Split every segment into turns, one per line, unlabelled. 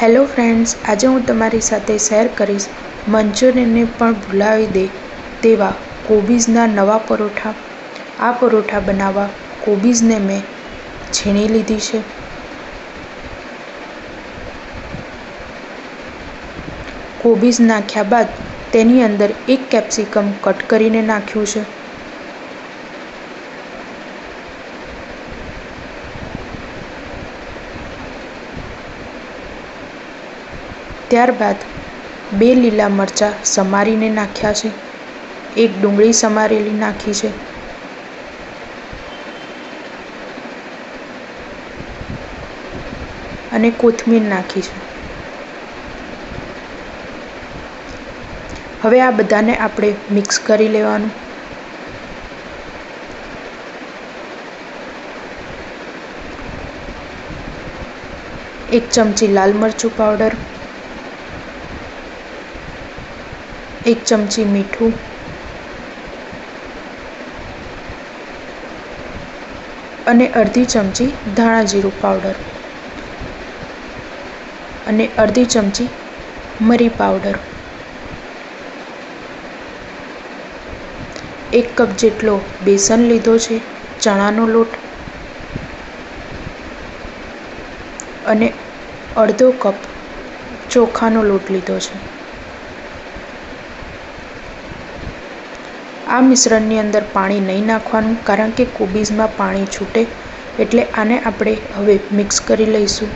Hello friends, આજે હું તમારી સાથે શેર કરીશ મંચુરિયનને પણ ભૂલાવી દે તેવા કોબીઝના નવા પરોઠા. આ પરોઠા બનાવવા કોબીઝને મેં છીણી લીધી છે. કોબીઝ નાખ્યા બાદ તેની અંદર એક કેપ્સિકમ કટ કરીને નાખ્યું છે. ત્યારબાદ બે લીલા મરચાં સમારીને નાખ્યા છે. એક ડુંગળી સમારેલી નાખી છે. અને કોથમીર નાખી છે. હવે આ બધાને આપણે મિક્સ કરી લેવાનું. એક ચમચી લાલ મરચું પાવડર એક ચમચી મીઠું. અને અડધી ચમચી ધાણા જીરું પાવડર. અને અડધી ચમચી મરી પાવડર. એક કપ જેટલો બેસન લીધો છે, ચણાનો લોટ. અને અડધો કપ ચોખાનો લોટ લીધો છે. આ મિશ્રણની અંદર પાણી નહીં નાખવાનું કારણ કે કોબીઝમાં પાણી છૂટે એટલે આને આપણે હવે મિક્સ કરી લઈશું.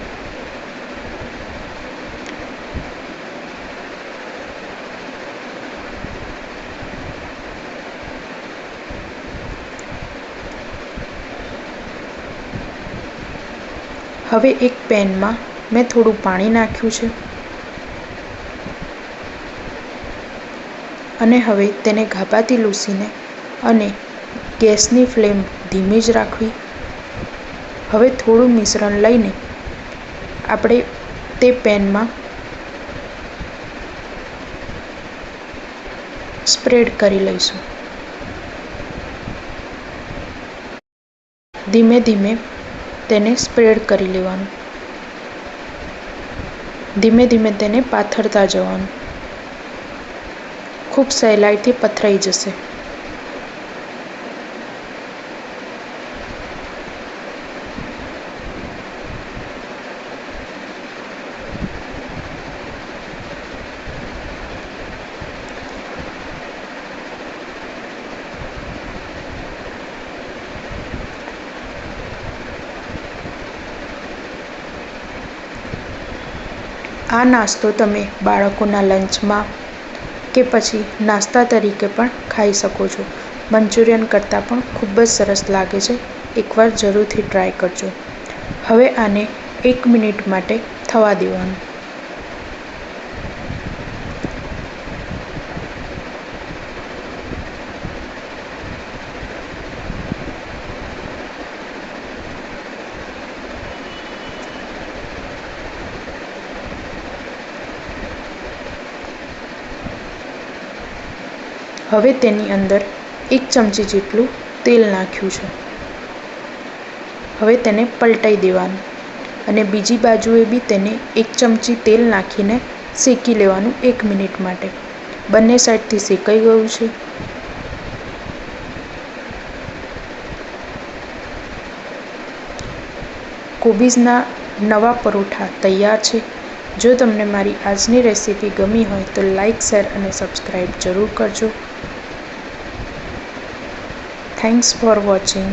હવે એક પેનમાં મેં થોડું પાણી નાખ્યું છે. અને હવે તેને ગાભાથી લૂસીને અને ગેસની ફ્લેમ ધીમી જ રાખવી. હવે થોડું મિશ્રણ લઈને આપણે તે પેનમાં સ્પ્રેડ કરી લઈશું. ધીમે ધીમે તેને સ્પ્રેડ કરી લેવાનું. ધીમે ધીમે તેને પાથરતા જવાનું. ખૂબ સહેલાઈથી પથરાઈ જશે. આ નાસ્તો તમે બાળકોના લંચમાં કે પછી નાસ્તા તરીકે પણ ખાઈ શકો છો. મંચુરિયન કરતાં પણ ખૂબ જ સરસ લાગે છે. એકવાર જરૂરથી ટ્રાય કરજો. હવે આને એક મિનિટ માટે થવા દેવાનું. હવે તેની અંદર એક ચમચી જેટલું તેલ નાખ્યું છે. હવે તેને પલટાઈ દેવાનું અને બીજી બાજુએ બી તેને એક ચમચી તેલ નાખીને શેકી લેવાનું એક મિનિટ માટે. બંને સાઈડથી શેકાઈ ગયું છે. કોબીઝના નવા પરોઠા તૈયાર છે. જો તમને મારી આજની રેસીપી ગમી હોય તો લાઇક શેર અને સબસ્ક્રાઈબ જરૂર કરજો. Thanks for watching